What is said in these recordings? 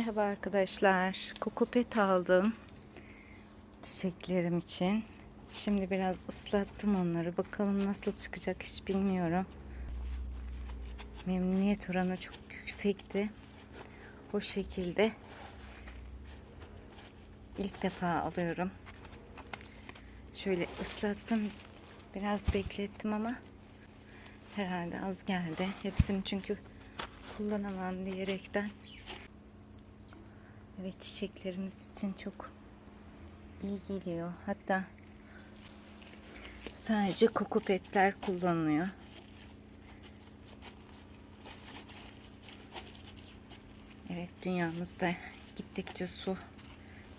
Merhaba arkadaşlar. Kokopet aldım. Çiçeklerim için. Şimdi biraz ıslattım onları. Bakalım nasıl çıkacak hiç bilmiyorum. Memnuniyet oranı çok yüksekti. O şekilde ilk defa alıyorum. Şöyle ıslattım. Biraz beklettim ama herhalde az geldi. Hepsini çünkü kullanamam diyerekten Evet çiçeklerimiz için çok iyi geliyor. Hatta sadece kokopetler kullanılıyor. Evet dünyamızda gittikçe su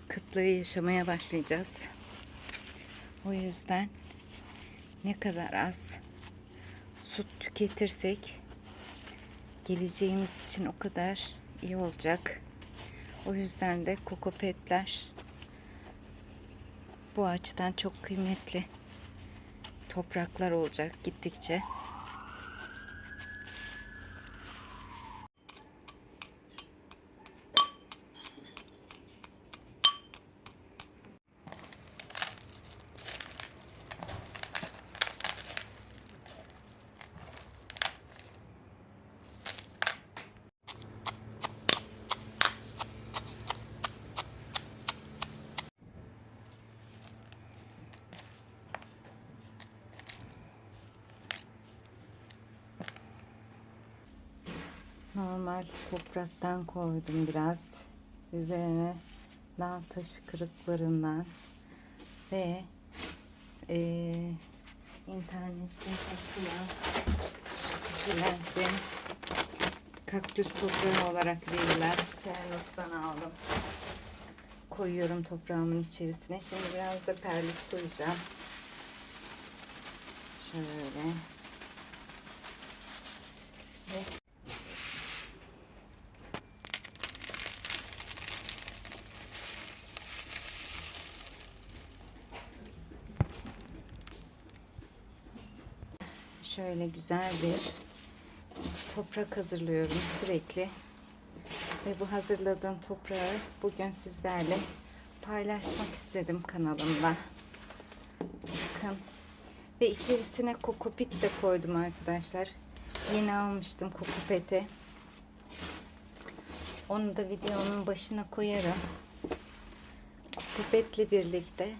kıtlığı yaşamaya başlayacağız. O yüzden ne kadar az su tüketirsek geleceğimiz için o kadar iyi olacak. O yüzden de kokopetler bu açıdan çok kıymetli topraklar olacak gittikçe. Normal topraktan koydum biraz. Üzerine lav taşı kırıklarından ve eee internetten satılan sukulentin kaktüs toprağı olarak verilen Sernos'tan aldım. Koyuyorum toprağımın içerisine. Şimdi biraz da perlit koyacağım. Şöyle. Ve şöyle güzel bir toprak hazırlıyorum sürekli. Ve bu hazırladığım toprağı bugün sizlerle paylaşmak istedim kanalımda. Bakın. Ve içerisine kokopit de koydum arkadaşlar. Yeni almıştım kokopeti. Onu da videonun başına koyarım. Kokopetle birlikte.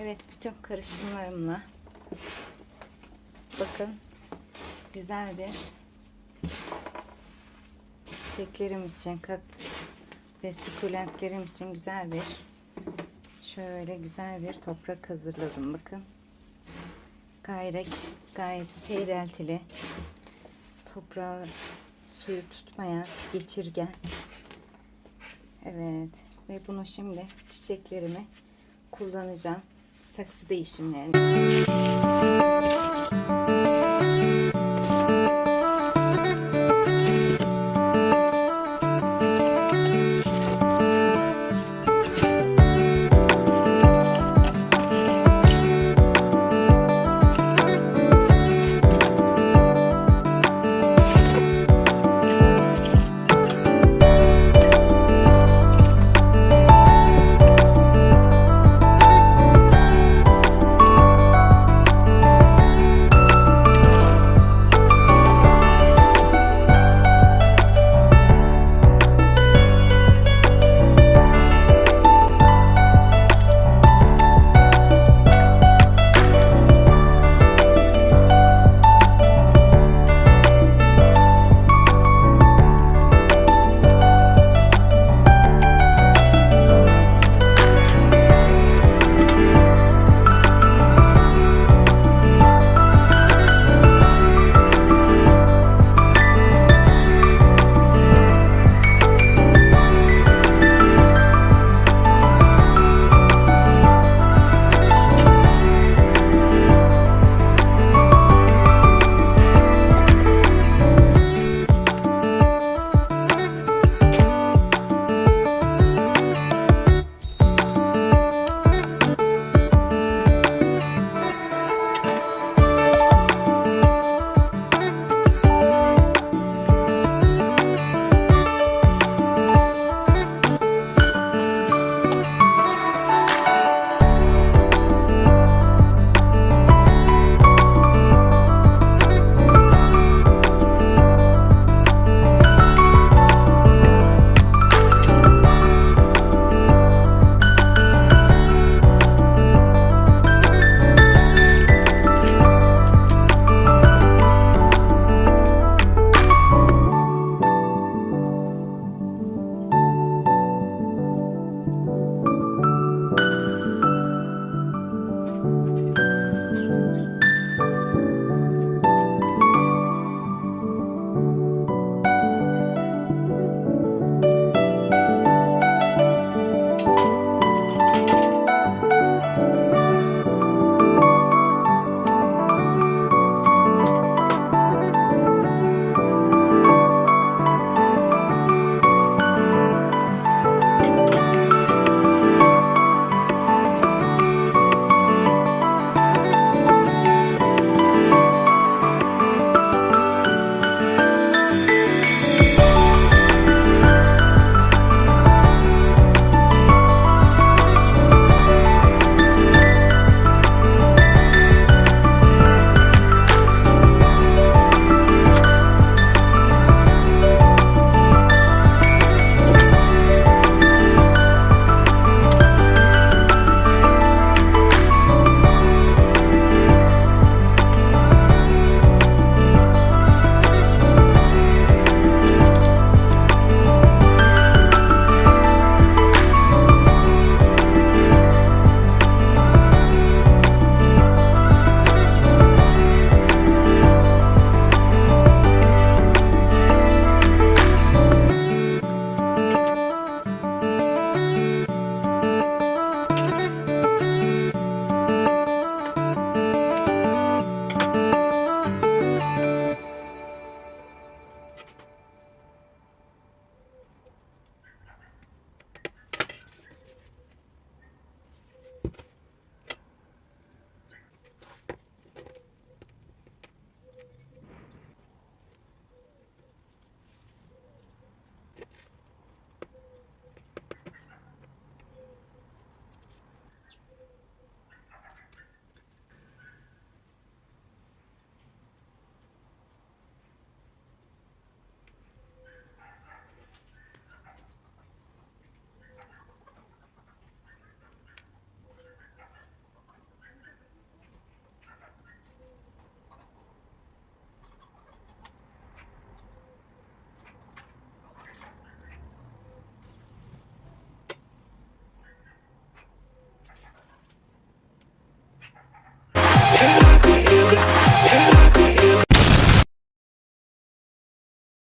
Evet bütün karışımlarımla Bakın güzel bir çiçeklerim için kaktüs ve sukulentlerim için güzel bir şöyle güzel bir toprak hazırladım. Bakın gayret gayet seyreltili toprağı suyu tutmayan geçirgen. Evet ve bunu şimdi çiçeklerimi kullanacağım saksı değişimlerini